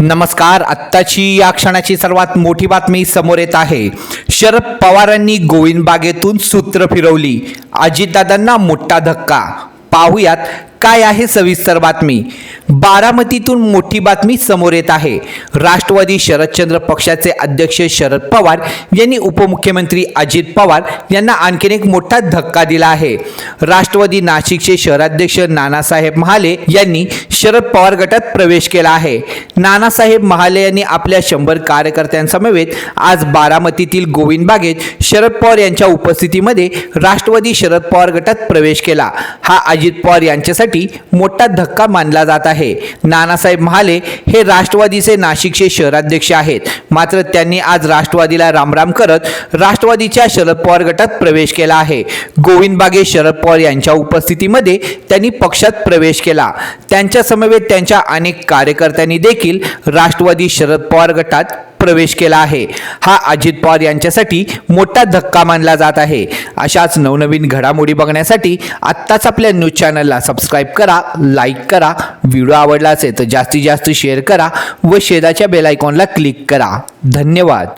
नमस्कार. आत्ताची या क्षणाची सर्वात मोठी बातमी समोर येत आहे. शरद पवारांनी गोविंद बागेतून सूत्र फिरवली. अजितदादांना मोठा धक्का. पाहुयात काय आहे सविस्तर बातमी. बारामतीतून मोठी बातमी समोर येत आहे. राष्ट्रवादी शरदचंद्र पक्षाचे अध्यक्ष शरद पवार यांनी उपमुख्यमंत्री अजित पवार यांना आणखीन एक मोठा धक्का दिला आहे. राष्ट्रवादी नाशिकचे शहराध्यक्ष नानासाहेब महाले यांनी शरद पवार गटात प्रवेश केला आहे. नानासाहेब महाले यांनी आपल्या शंभर कार्यकर्त्यांसमवेत आज बारामतीतील गोविंद बागेत शरद पवार यांच्या उपस्थितीमध्ये राष्ट्रवादी शरद पवार गटात प्रवेश केला. हा अजित पवार यांच्यासाठी मोठा धक्का मानला जात आहे. नानासाहेब महाले हे राष्ट्रवादीचे नाशिकचे शहराध्यक्ष आहेत. मात्र त्यांनी आज राष्ट्रवादीला रामराम करत राष्ट्रवादीच्या शरद पवार गटात प्रवेश केला आहे. गोविंद बागे शरद पवार यांच्या उपस्थितीमध्ये त्यांनी पक्षात प्रवेश केला. त्यांच्या समवेत त्यांच्या अनेक कार्यकर्त्यांनी देखील राष्ट्रवादी शरद पवार गटात प्रवेश केला आहे. हा अजित पवार यांच्यासाठी मोठा धक्का मानला जात आहे. अशाच नवनवीन घडामोडी बघण्यासाठी आत्ताच आपल्या न्यूज चॅनलला सबस्क्राईब करा लाईक करा व्हिडिओ आवडला असेल तर जास्तीत जास्त शेअर करा व शेजाच्या बेलायकॉनला क्लिक करा. धन्यवाद.